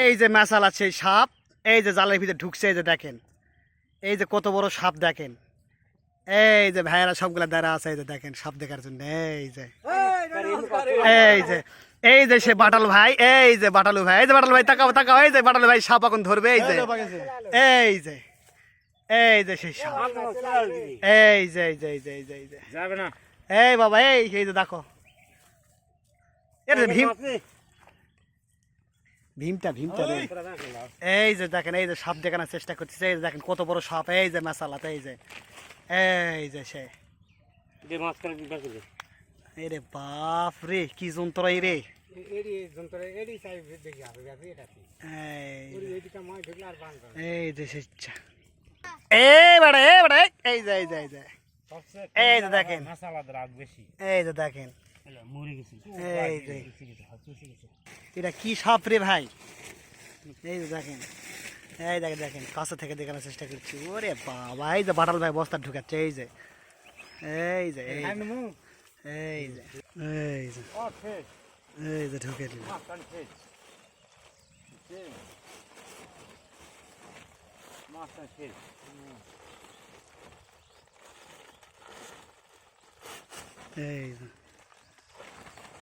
এই যে মেশাল আছে এই সাপ এই যে জালের ভিতরে ঢুকছে এই যে দেখেন এই যে কত বড় সাপ দেখেন এই যে ভাইয়েরা সবগুলা দ্বারা আছে এই যে দেখেন সাপ দেখার জন্য এই যে এই যে এই যে সে বাটাল ভাই এই যে বাটালু ভাই এই যে বাটাল ভাই তাকাও তাকাও এই যে বাটালু ভাই সাপ এখন ধরবে এই যে এই যে এই যে সেই সাপ এই যে এই যে এই যে এই যে এই যে যাবে না এই বাবা এই এই যে দেখো এটা ভীম ভীমটা ভীমটা রে। এই যে দেখেন এই যে সাপ দেখানোর চেষ্টা করতেছে এই যে দেখেন কত বড় সাপ এই যে মশালাতে এই যে এই যে সে। দে মাছ করে দিবার করে এই রে বাপ রে কি যন্ত্র এই রে। এই যে, এই যে সে ইচ্ছা। এই বেড়া এই বেড়া এই যে এই যে এই যে। এই যে দেখেন। মশালা রাগ বেশি। এই যে দেখেন। এটা কি সাপ রে ভাই? এই দেখেন। এই দেখেন দেখেন কাছে থেকে দেখানোর চেষ্টা করছি। ওরে বাবা এই যে বাটাল ভাই বস্তা ঢুকাচ্ছে এই যে। এই যে এই যে, এই যে এই ঢুকে দিল। এই যে।